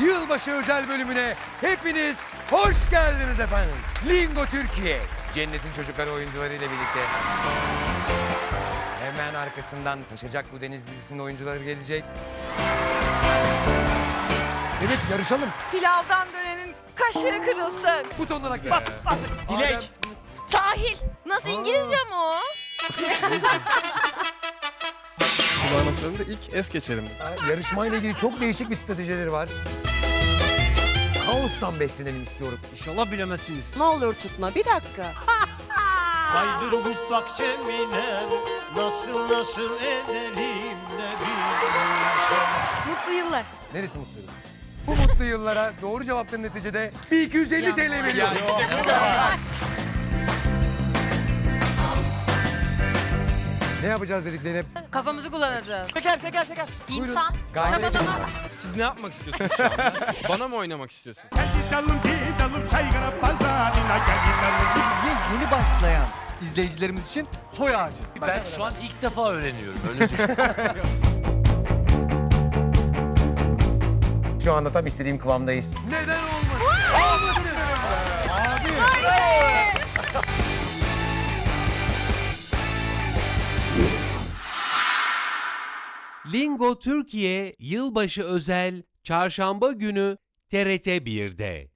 yılbaşı özel bölümüne hepiniz hoş geldiniz efendim. Lingo Türkiye, Cennetin Çocukları oyuncularıyla birlikte. Hemen arkasından Kaçacak Bu Deniz dizisinin oyuncuları gelecek. Evet yarışalım. Pilavdan dönenin kaşığı kırılsın. Butonlara bas. Dilek. Sahil. Nasıl İngilizce mi o? Kulağına söyledim de ilk es geçelim. Yarışmayla ilgili çok değişik bir stratejileri var. Kaostan beslenelim istiyorum. İnşallah bilemezsiniz. Ne olur tutma bir dakika. Aydırgut bak Cemile Nasıl nasıl edelim de biz bu işe Mutlu yıllar. Neresi mutlu yıl? Bu mutlu yıllara doğru cevapların neticede bir 250 TL veriyoruz. Ne yapacağız dedik Zeynep? Kafamızı kullanacağız. Şeker şeker şeker. İnsan. Gayret. Çabalama. Siz ne yapmak istiyorsunuz şu anda? Bana mı oynamak istiyorsunuz? Çaygara pazarına gel Diziye yeni başlayan izleyicilerimiz için soy ağacı. Ben şu an ilk defa öğreniyorum. Öyle düşün. Şu anda tam istediğim kıvamdayız. Neden olmasın? Lingo Türkiye Yılbaşı Özel Çarşamba günü TRT 1'de.